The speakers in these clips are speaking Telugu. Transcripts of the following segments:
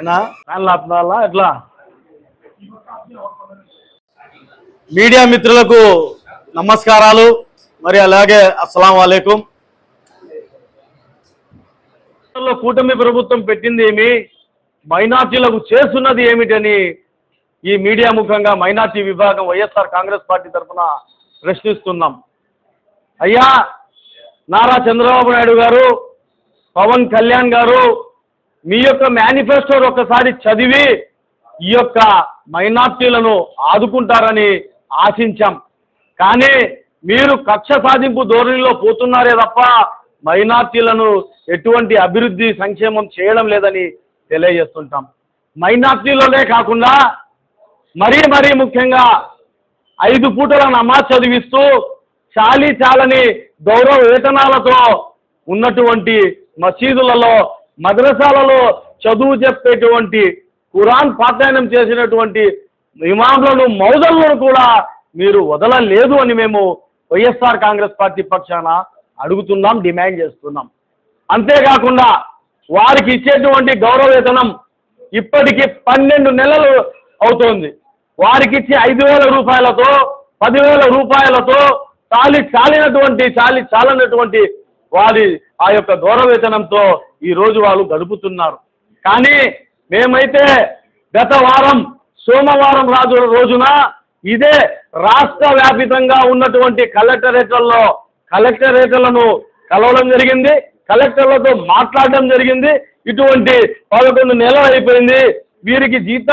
ఏనా? ఫ్యాన్లు ఆపుతాలా ఎట్లా? మీడియా మిత్రులకు నమస్కారాలు. మరి అలాగే అస్సలం వాలేకుం కూటమి ప్రభుత్వం పెట్టింది ఏమి? మైనార్టీలకు చేస్తున్నది ఏమిటని ఈ మీడియా ముఖంగా మైనార్టీ విభాగం వైఎస్ఆర్ కాంగ్రెస్ పార్టీ తరఫున ప్రశ్నిస్తున్నాం. అయ్యా నారా చంద్రబాబు నాయుడు గారు పవన్ కళ్యాణ్ గారు మీ యొక్క మేనిఫెస్టో ఒక్కసారి చదివి ఈ యొక్క మైనార్టీలను ఆదుకుంటారని ఆశించాం. కానీ మీరు కక్ష సాధింపు ధోరణిలో పోతున్నారే తప్ప మైనార్టీలను ఎటువంటి అభివృద్ధి సంక్షేమం చేయడం లేదని తెలియజేస్తుంటాం. మైనార్టీలోనే కాకుండా మరీ మరీ ముఖ్యంగా ఐదు పూటల నమాజ్ చదివిస్తూ చాలీ చాలని గౌరవ వేతనాలతో ఉన్నటువంటి మసీదులలో మద్రసాలలో చదువు చెప్పేటువంటి ఖురాన్ పాఠాయనం చేసినటువంటి ఇమాంలను మౌజలను కూడా మీరు వదలలేదు అని మేము వైఎస్ఆర్ కాంగ్రెస్ పార్టీ పక్షాన అడుగుతున్నాం డిమాండ్ చేస్తున్నాం. అంతేకాకుండా వారికి ఇచ్చేటువంటి గౌరవేతనం ఇప్పటికీ ఇప్పటికి పన్నెండు నెలలు అవుతోంది. వారికి ఇచ్చే ఐదు వేల రూపాయలతో పదివేల రూపాయలతో చాలి చాలినటువంటి చాలి చాలనటువంటి వారి ఆ యొక్క గౌరవేతనంతో ఈ రోజు వాళ్ళు గడుపుతున్నారు. కానీ మేమైతే గత వారం సోమవారం రాజు రోజున ఇదే రాష్ట్ర వ్యాపితంగా ఉన్నటువంటి కలెక్టరేట్లలో కలెక్టరేట్లను కలవడం జరిగింది. కలెక్టర్లతో మాట్లాడడం జరిగింది. ఇటువంటి పదకొండు నెలలు అయిపోయింది. వీరికి జీత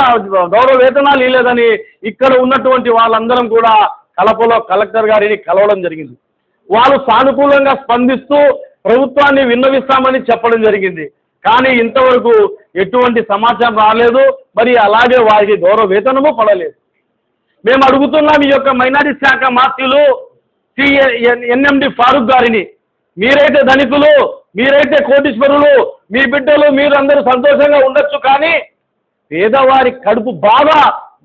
గౌరవ వేతనాలు ఇవ్వలేదని ఇక్కడ ఉన్నటువంటి వాళ్ళందరం కూడా కలపలో కలెక్టర్ గారిని కలవడం జరిగింది. వాళ్ళు సానుకూలంగా స్పందిస్తూ ప్రభుత్వాన్ని విన్నవిస్తామని చెప్పడం జరిగింది. కానీ ఇంతవరకు ఎటువంటి సమాచారం రాలేదు. మరి అలాగే వారికి గౌరవ వేతనము పడలేదు. మేము అడుగుతున్నాం ఈ యొక్క మైనారిటీ శాఖ మాత్రులు ఎన్ఎండి ఫారూక్ గారిని. మీరైతే ధనికులు మీరైతే కోటీశ్వరులు మీ బిడ్డలు మీరందరూ సంతోషంగా ఉండొచ్చు కానీ పేదవారి కడుపు బాధ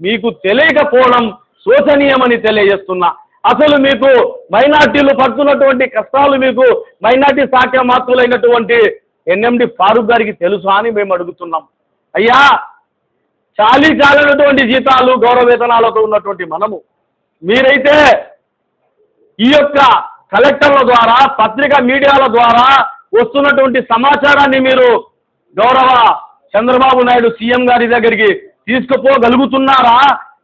మీకు తెలియకపోవడం శోచనీయమని తెలియజేస్తున్నా. అసలు మీకు మైనార్టీలు పడుతున్నటువంటి కష్టాలు మీకు మైనార్టీ శాఖ మాత్రులైనటువంటి ఎన్ఎండి ఫారూక్ గారికి తెలుసా అని మేము అడుగుతున్నాం. అయ్యా చాలీ చాలినటువంటి జీతాలు గౌరవ వేతనాలతో ఉన్నటువంటి మనము మీరైతే ఈ యొక్క కలెక్టర్ల ద్వారా పత్రికా మీడియాల ద్వారా వస్తున్నటువంటి సమాచారాన్ని మీరు గౌరవ చంద్రబాబు నాయుడు సీఎం గారి దగ్గరికి తీసుకుపోగలుగుతున్నారా?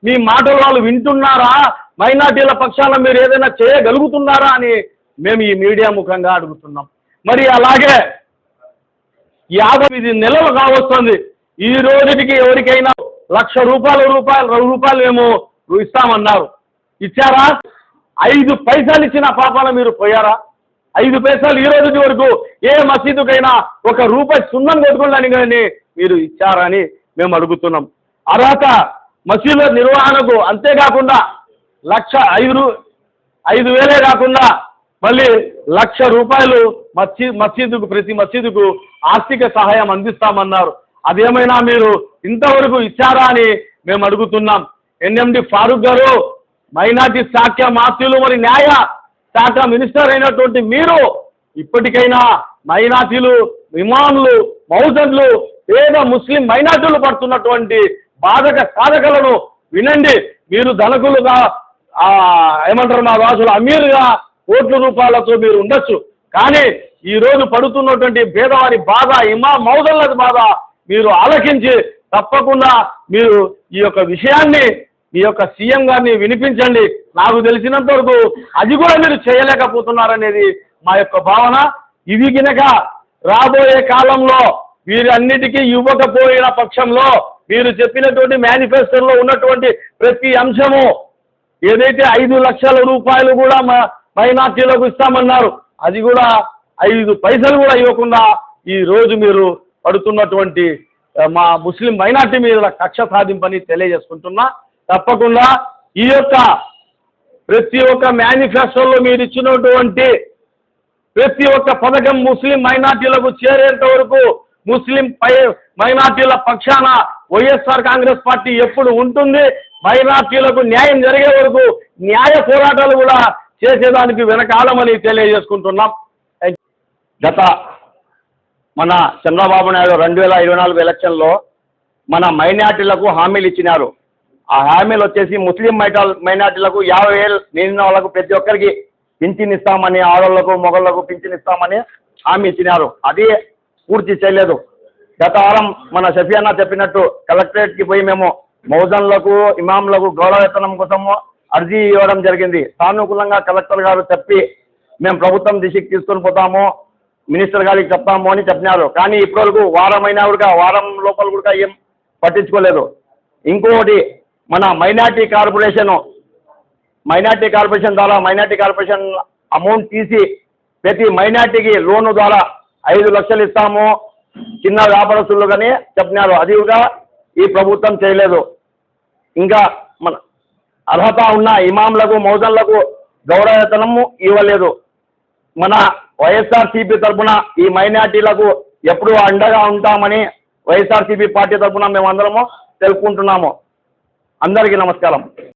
మీ మాటలు వాళ్ళు వింటున్నారా? మైనార్టీల పక్షాన మీరు ఏదైనా చేయగలుగుతున్నారా అని మేము ఈ మీడియా ముఖంగా అడుగుతున్నాం. మరి అలాగే యాభై ఐదు నెలలు కావస్తుంది. ఈ రోజుకి ఎవరికైనా లక్ష రూపాయల రూపాయలు రూపాయలు మేము ఇస్తామన్నారు. ఇచ్చారా? ఐదు పైసలు ఇచ్చిన పాపాల మీరు పోయారా? ఐదు పైసలు ఈ రోజు వరకు ఏ మసీదుకైనా ఒక రూపాయి సున్నం కొట్టుకోండి కానీ మీరు ఇచ్చారని మేము అడుగుతున్నాం. అర్హత మసీదుల నిర్వహణకు అంతేకాకుండా లక్ష ఐదు ఐదు వేలే కాకుండా మళ్ళీ లక్ష రూపాయలు మస్జీ మసీదుకు ప్రతి మసీదుకు ఆర్థిక సహాయం అందిస్తామన్నారు. అదేమైనా మీరు ఇంతవరకు ఇచ్చారా అని మేము అడుగుతున్నాం. ఎన్ఎండి ఫారూక్ గారు మైనార్టీ శాఖ మాత్యులు మరి న్యాయ శాఖ మినిస్టర్ అయినటువంటి మీరు ఇప్పటికైనా మైనార్టీలు ఇమాన్లు మౌజన్లు పేద ముస్లిం మైనార్టీలు పడుతున్నటువంటి బాధక సాధకలను వినండి. మీరు ధనకులుగా ఏమంటారు మా రాజులు అమీరుగా కోట్ల రూపాయలతో మీరు ఉండొచ్చు. కానీ ఈ రోజు పడుతున్నటువంటి పేదవారి బాధ ఇమా మౌదల్ల బాధ మీరు ఆలకించి తప్పకుండా మీరు ఈ యొక్క విషయాన్ని మీ యొక్క సీఎం గారిని వినిపించండి. నాకు తెలిసినంత వరకు అది కూడా మీరు చేయలేకపోతున్నారనేది మా యొక్క భావన. ఇది గినక రాబోయే కాలంలో వీరన్నిటికీ ఇవ్వకపోయిన పక్షంలో మీరు చెప్పినటువంటి మేనిఫెస్టోలో ఉన్నటువంటి ప్రతి అంశము ఏదైతే ఐదు లక్షల రూపాయలు కూడా మా మైనార్టీలకు ఇస్తామన్నారు అది కూడా ఐదు పైసలు కూడా ఇవ్వకుండా ఈ రోజు మీరు పడుతున్నటువంటి మా ముస్లిం మైనార్టీ మీద కక్ష సాధింపని తెలియజేసుకుంటున్నా. తప్పకుండా ఈ యొక్క ప్రతి ఒక్క మేనిఫెస్టోలో మీరు ఇచ్చినటువంటి ప్రతి ఒక్క పథకం ముస్లిం మైనార్టీలకు చేరేంత వరకు ముస్లిం పై మైనార్టీల పక్షాన వైఎస్ఆర్ కాంగ్రెస్ పార్టీ ఎప్పుడు ఉంటుంది? మైనార్టీలకు న్యాయం జరిగే వరకు న్యాయ పోరాటాలు కూడా చేసేదానికి వెనకాలమని తెలియజేసుకుంటున్నాం. గత మన చంద్రబాబు నాయుడు రెండు వేల ఇరవై నాలుగు ఎలక్షన్లో మన మైనార్టీలకు హామీలు ఇచ్చినారు. ఆ హామీలు వచ్చేసి ముస్లిం మైటా మైనార్టీలకు యాభై వేలు నిండిన వాళ్ళకు ప్రతి ఒక్కరికి పింఛన్ ఇస్తామని ఆడవాళ్ళకు మొగళ్ళకు పింఛన్ ఇస్తామని హామీ ఇచ్చినారు. అది పూర్తి చేయలేదు. గత వారం మన షఫియానా చెప్పినట్టు కలెక్టరేట్కి పోయి మేము మౌజన్లకు ఇమాంలకు గౌరవ ఎత్తనం కోసము అర్జీ ఇవ్వడం జరిగింది. సానుకూలంగా కలెక్టర్ గారు చెప్పి మేము ప్రభుత్వం దిశకి తీసుకొని పోతాము మినిస్టర్ గారికి చెప్తాము అని చెప్పినారు. కానీ ఇప్పటివరకు వారం అయినా కూడా వారం లోపల కూడా ఏం పట్టించుకోలేదు. ఇంకొకటి మన మైనార్టీ కార్పొరేషను మైనార్టీ కార్పొరేషన్ ద్వారా మైనార్టీ కార్పొరేషన్ అమౌంట్ తీసి ప్రతి మైనార్టీకి లోను ద్వారా ఐదు లక్షలు ఇస్తాము. చిన్న వ్యాపారస్తులు కానీ చెప్పినారు. అది కూడా ఈ ప్రభుత్వం చేయలేదు. ఇంకా మన అర్హత ఉన్న ఇమాంలకు మౌజన్లకు గౌరవతనము ఇవ్వలేదు. మన వైఎస్ఆర్సీపీ తరఫున ఈ మైనార్టీలకు ఎప్పుడూ అండగా ఉంటామని వైఎస్ఆర్సీపీ పార్టీ తరఫున మేమందరము తెలుపుకుంటున్నాము. అందరికీ నమస్కారం.